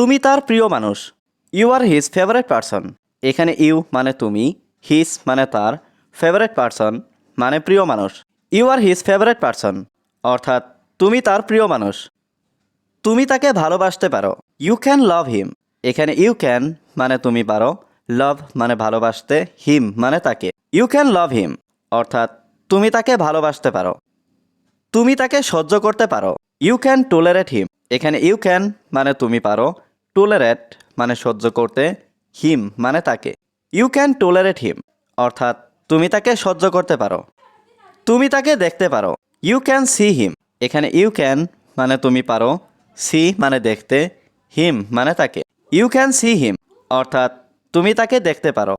তুমি তার প্রিয় মানুষ। You are his favourite person এখানে ইউ মানে তুমি হিজ মানে তার ফেভারেট পার্সন মানে প্রিয় মানুষ। You are his favourite person অর্থাৎ, তুমি তার প্রিয় মানুষ। তুমি তাকে ভালোবাসতে পারো। ইউ ক্যান লাভ হিম এখানে ইউ ক্যান মানে তুমি পারো। লাভ মানে ভালোবাসতে হিম মানে তাকে। ইউ ক্যান লাভ হিম অর্থাৎ, তুমি তাকে ভালোবাসতে পারো। তুমি তাকে সহ্য করতে পারো। ইউ ক্যান টুলারেট হিম এখানে ইউ ক্যান মানে তুমি পারো। টুলারেট মানে সহ্য করতে হিম মানে তাকে। ইউ ক্যান টুলারেট হিম অর্থাৎ তুমি তাকে সহ্য করতে পারো। তুমি তাকে দেখতে পারো। ইউ ক্যান সি হিম এখানে ইউ ক্যান মানে তুমি পারো সি মানে দেখতে হিম মানে তাকে। ইউ ক্যান সি হিম অর্থাৎ তুমি তাকে দেখতে পারো।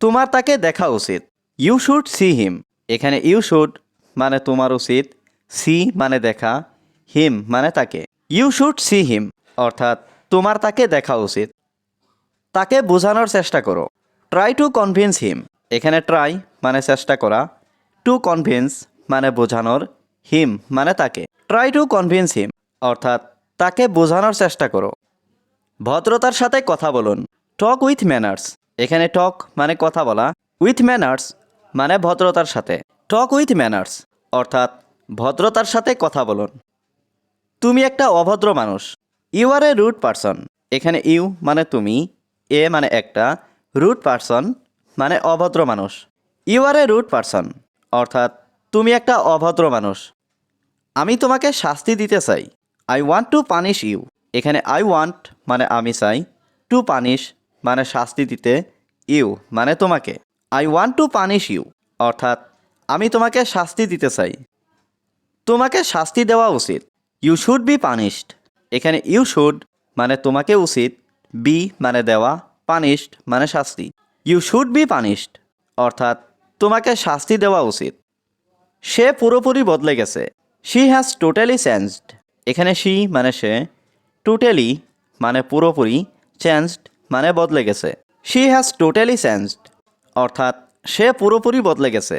তোমার তাকে দেখা উচিত। ইউ শুড সি হিম এখানে ইউ শুড মানে তোমার উচিত সি মানে দেখা হিম মানে তাকে। ইউ শুড সি হিম অর্থাৎ তোমার তাকে দেখা উচিত। তাকে বোঝানোর চেষ্টা করো। ট্রাই টু কনভিন্স হিম এখানে ট্রাই মানে চেষ্টা করা। টু কনভিন্স মানে বোঝানোর। হিম মানে তাকে। ট্রাই টু কনভিন্স হিম অর্থাৎ তাকে বোঝানোর চেষ্টা করো। ভদ্রতার সাথে কথা বলুন। টক উইথ ম্যানার্স এখানে টক মানে কথা বলা। উইথ ম্যানার্স মানে ভদ্রতার সাথে। টক উইথ ম্যানার্স অর্থাৎ ভদ্রতার সাথে কথা বলুন। তুমি একটা অভদ্র মানুষ। You are a rude person এখানে ইউ মানে তুমি, এ মানে একটা রুট পারসন মানে অভদ্র মানুষ। You are a rude person অর্থাৎ তুমি একটা অভদ্র মানুষ। আমি তোমাকে শাস্তি দিতে চাই। I want to punish you এখানে আই ওয়ান্ট মানে আমি চাই টু পানিশ মানে শাস্তি দিতে ইউ মানে তোমাকে। I want to punish you অর্থাৎ আমি তোমাকে শাস্তি দিতে চাই। তোমাকে শাস্তি দেওয়া উচিত। ইউ শুড বি পানিশড এখানে ইউ শুড মানে তোমাকে উচিত বি মানে দেওয়া পানিশড মানে শাস্তি। ইউ শুড বি পানিশড অর্থাৎ তোমাকে শাস্তি দেওয়া উচিত। সে পুরোপুরি বদলে গেছে। শি হ্যাজ টোটালি চেঞ্জড এখানে শি মানে সে টোটালি মানে পুরোপুরি চেঞ্জড মানে বদলে গেছে। শি হ্যাজ টোটালি চেঞ্জড অর্থাৎ সে পুরোপুরি বদলে গেছে।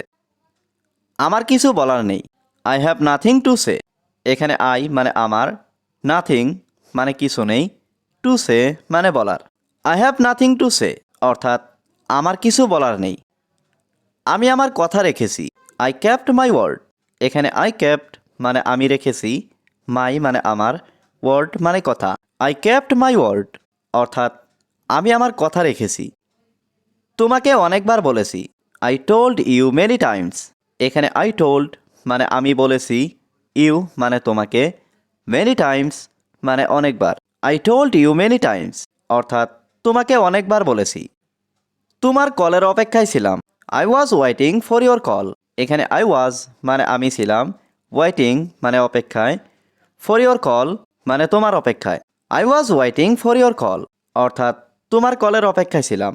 আমার কিছু বলার নেই। I have nothing to say এখানে আই মানে আমার নাথিং মানে কিছু নেই টু সে মানে বলার। I have nothing to say অর্থাৎ আমার কিছু বলার নেই। আমি আমার কথা রেখেছি আই ক্যাপ্ট মাই ওয়ার্ড এখানে আই ক্যাপ্ট মানে আমি রেখেছি মাই মানে আমার ওয়ার্ড মানে কথা। আই ক্যাপ্ট মাই ওয়ার্ড অর্থাৎ আমি আমার কথা রেখেছি। তোমাকে অনেকবার বলেছি I told you many times এখানে আই টোল্ড মানে আমি বলেছি ইউ মানে তোমাকে মেনি টাইমস মানে অনেকবার। I told you many times অর্থাৎ, তোমাকে অনেকবার বলেছি। তোমার কলের অপেক্ষায় ছিলাম। I was waiting for your call এখানে আই ওয়াজ মানে আমি ছিলাম। ওয়েটিং মানে অপেক্ষায়। ফর ইয়োর কল মানে তোমার অপেক্ষায়। I was waiting for your call অর্থাৎ, তোমার কলের অপেক্ষায় ছিলাম।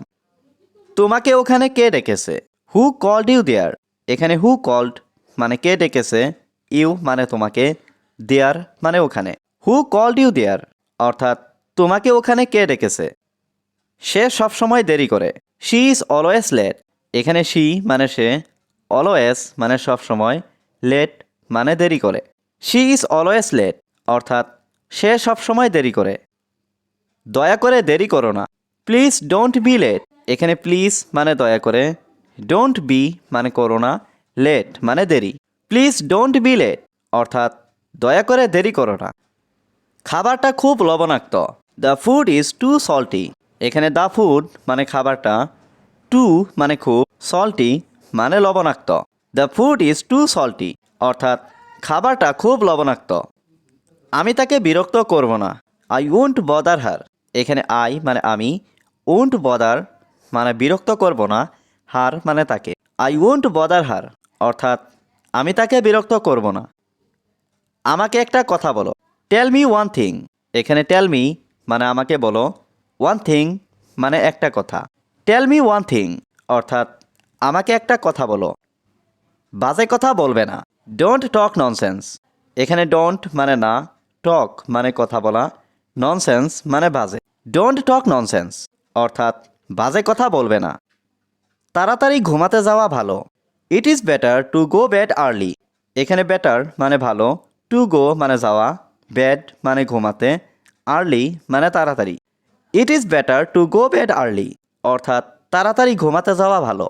তোমাকে ওখানে কে ডেকেছে? হু কল্ড ইউ দেয়ার এখানে হু কল্ড মানে কে ডেকেছে? ইউ মানে তোমাকে। দেয়ার মানে ওখানে। হু কল্ড ইউ দেয়ার অর্থাৎ, তোমাকে ওখানে কে ডেকেছে? সে সবসময় দেরি করে। শি ইজ অলওয়েজ লেট এখানে শি মানে সে অলওয়েজ মানে সবসময় লেট মানে দেরি করে। শি ইজ অলওয়েজ লেট অর্থাৎ, সে সবসময় দেরি করে। দয়া করে দেরি করো না। প্লিজ ডোন্ট বি লেট এখানে প্লিজ মানে দয়া করে। ডোন্ট বি মানে করো না। লেট মানে দেরি। প্লিজ ডোন্ট বি লেট অর্থাৎ দয়া করে দেরি করো না। খাবারটা খুব লবণাক্ত। The food is too salty এখানে দ্য ফুড মানে খাবারটা টু মানে খুব সল্টি মানে লবণাক্ত। The food is too salty অর্থাৎ খাবারটা খুব লবণাক্ত। আমি তাকে বিরক্ত করব না। আই ওন্ট বদার হার এখানে আই মানে আমি ওন্ট বদার মানে বিরক্ত করব না হার মানে তাকে। আই ওন্ট বদার হার অর্থাৎ আমি তাকে বিরক্ত করব না। আমাকে একটা কথা বলো। টেল মি ওয়ান থিং এখানে টেল মি মানে আমাকে বলো। ওয়ান থিং মানে একটা কথা। টেল মি ওয়ান থিং অর্থাৎ আমাকে একটা কথা বলো। বাজে কথা বলবে না। ডোন্ট টক ননসেন্স এখানে ডোন্ট মানে না টক মানে কথা বলা। ননসেন্স মানে বাজে। ডোন্ট টক ননসেন্স অর্থাৎ বাজে কথা বলবে না। তাড়াতাড়ি ঘুমাতে যাওয়া ভালো। It is better to go bed early এখানে বেটার মানে ভালো। টু গো মানে যাওয়া বেড মানে ঘুমাতে আর্লি মানে তাড়াতাড়ি। It is better to go bed early অর্থাৎ তাড়াতাড়ি ঘুমাতে যাওয়া ভালো।